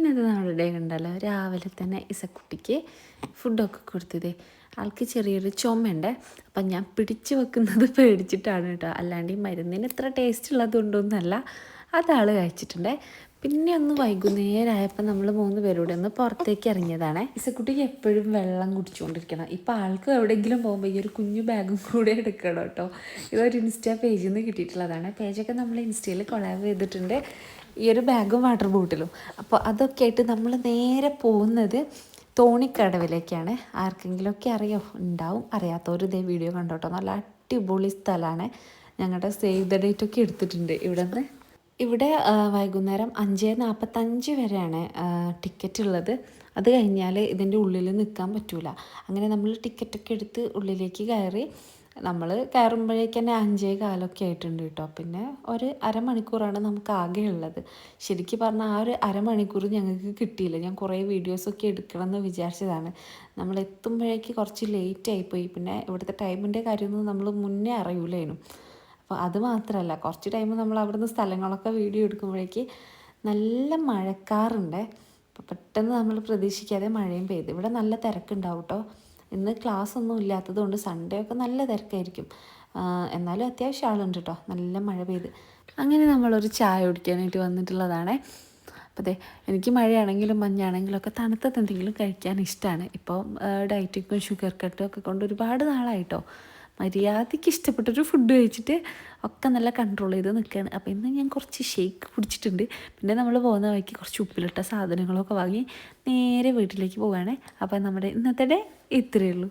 ഇന്നത്തെ നമ്മുടെ ഡേ കണ്ടല്ലോ. രാവിലെ തന്നെ ഇസക്കുട്ടിക്ക് ഫുഡൊക്കെ കൊടുത്തത്. ആൾക്ക് ചെറിയൊരു ചുമയുണ്ട്. അപ്പം ഞാൻ പിടിച്ചു വെക്കുന്നത് പേടിച്ചിട്ടാണ് കേട്ടോ. അല്ലാണ്ട് ഈ മരുന്നിന് ഇത്ര ടേസ്റ്റ് ഉള്ളതുകൊണ്ടൊന്നുമല്ല അതാൾ കഴിച്ചിട്ടുണ്ട്. പിന്നെ ഒന്ന് വൈകുന്നേരമായപ്പോൾ നമ്മൾ മൂന്ന് പേരൂടെ ഒന്ന് പുറത്തേക്ക് ഇറങ്ങിയതാണ്. ഇസക്കുട്ടിക്ക് എപ്പോഴും വെള്ളം കുടിച്ചുകൊണ്ടിരിക്കണം. ഇപ്പോൾ ആൾക്ക് എവിടെയെങ്കിലും പോകുമ്പോൾ ഈ ഒരു കുഞ്ഞു ബാഗും കൂടെ എടുക്കണം കേട്ടോ. ഇതൊരു ഇൻസ്റ്റാ പേജിൽ നിന്ന് കിട്ടിയിട്ടുള്ളതാണ്. പേജൊക്കെ നമ്മൾ ഇൻസ്റ്റയിൽ കൊളാബ് ചെയ്തിട്ടുണ്ട്. ഈ ഒരു ബാഗും വാട്ടർ ബോട്ടിലും. അപ്പോൾ അതൊക്കെ ആയിട്ട് നമ്മൾ നേരെ പോകുന്നത് തോണിക്കടവിലേക്കാണ്. ആർക്കെങ്കിലുമൊക്കെ അറിയോ? ഉണ്ടാവും. അറിയാത്തവർ ഇതേ വീഡിയോ കണ്ടോട്ടോ. നല്ല അടിപൊളി സ്ഥലമാണ് ഞങ്ങളുടെ സേവ് ദ ഡേറ്റ് ഒക്കെ എടുത്തിട്ടുണ്ട് ഇവിടെ നിന്ന് ഇവിടെ വൈകുന്നേരം അഞ്ച് നാൽപ്പത്തഞ്ച് വരെയാണ് ടിക്കറ്റ് ഉള്ളത്. അത് കഴിഞ്ഞാൽ ഇതിന്റെ ഉള്ളിൽ നിൽക്കാൻ പറ്റൂല. അങ്ങനെ നമ്മൾ ടിക്കറ്റൊക്കെ എടുത്ത് ഉള്ളിലേക്ക് കയറി നമ്മൾ കയറുമ്പോഴേക്ക് തന്നെ അഞ്ചേ കാലമൊക്കെ ആയിട്ടുണ്ട് കേട്ടോ. പിന്നെ ഒരു അരമണിക്കൂറാണ് നമുക്ക് ആകെ ഉള്ളത്. ശരിക്കും പറഞ്ഞാൽ ആ ഒരു അരമണിക്കൂർ ഞങ്ങൾക്ക് കിട്ടിയില്ല. ഞാൻ കുറേ വീഡിയോസൊക്കെ എടുക്കണം എന്ന് വിചാരിച്ചതാണ്. നമ്മൾ എത്തുമ്പോഴേക്ക് കുറച്ച് ലേറ്റ് ആയിപ്പോയി. പിന്നെ ഇവിടുത്തെ ടൈമിന്റെ കാര്യമൊന്നും നമ്മൾ മുന്നേ അറിയൂലായിരുന്നു. അപ്പോൾ അത് മാത്രമല്ല കുറച്ച് ടൈം നമ്മൾ അവിടുന്ന് സ്ഥലങ്ങളൊക്കെ വീഡിയോ എടുക്കുമ്പോഴേക്ക് നല്ല മഴക്കാറുണ്ട്. അപ്പോൾ പെട്ടെന്ന് നമ്മൾ പ്രതീക്ഷിക്കാതെ മഴയും പെയ്തു. ഇവിടെ നല്ല തിരക്കുണ്ടാവും കേട്ടോ. ഇന്ന് ക്ലാസ് ഒന്നും ഇല്ലാത്തത് കൊണ്ട് സൺഡേ ഒക്കെ നല്ല തിരക്കായിരിക്കും. എന്നാലും അത്യാവശ്യം ആളുണ്ട് കേട്ടോ നല്ല മഴ പെയ്ത്. അങ്ങനെ നമ്മളൊരു ചായ കുടിക്കാനായിട്ട് വന്നിട്ടുള്ളതാണേ. അപ്പോൾ അതെ എനിക്ക് മഴയാണെങ്കിലും മഞ്ഞാണെങ്കിലും ഒക്കെ തണുത്തത് എന്തെങ്കിലും കഴിക്കാൻ ഇഷ്ടമാണ് ഇപ്പോൾ ഡയറ്റിക്കും ഷുഗർ കട്ടും ഒക്കെ കൊണ്ട് ഒരുപാട് നാളായിട്ടോ. മര്യാദയ്ക്ക് ഇഷ്ടപ്പെട്ടൊരു ഫുഡ് കഴിച്ചിട്ട് ഒക്കെ നല്ല കൺട്രോൾ ചെയ്ത് നിൽക്കുകയാണ് അപ്പോൾ ഇന്ന് ഞാൻ കുറച്ച് ഷേക്ക് കുടിച്ചിട്ടുണ്ട്. പിന്നെ നമ്മൾ പോകുന്ന വഴിക്ക് കുറച്ച് ഉപ്പിലിട്ട സാധനങ്ങളൊക്കെ വാങ്ങി നേരെ വീട്ടിലേക്ക് പോവുകയാണ് അപ്പോൾ നമ്മുടെ ഇന്നത്തെ ഡേ ഇത്രയേ ഉള്ളൂ.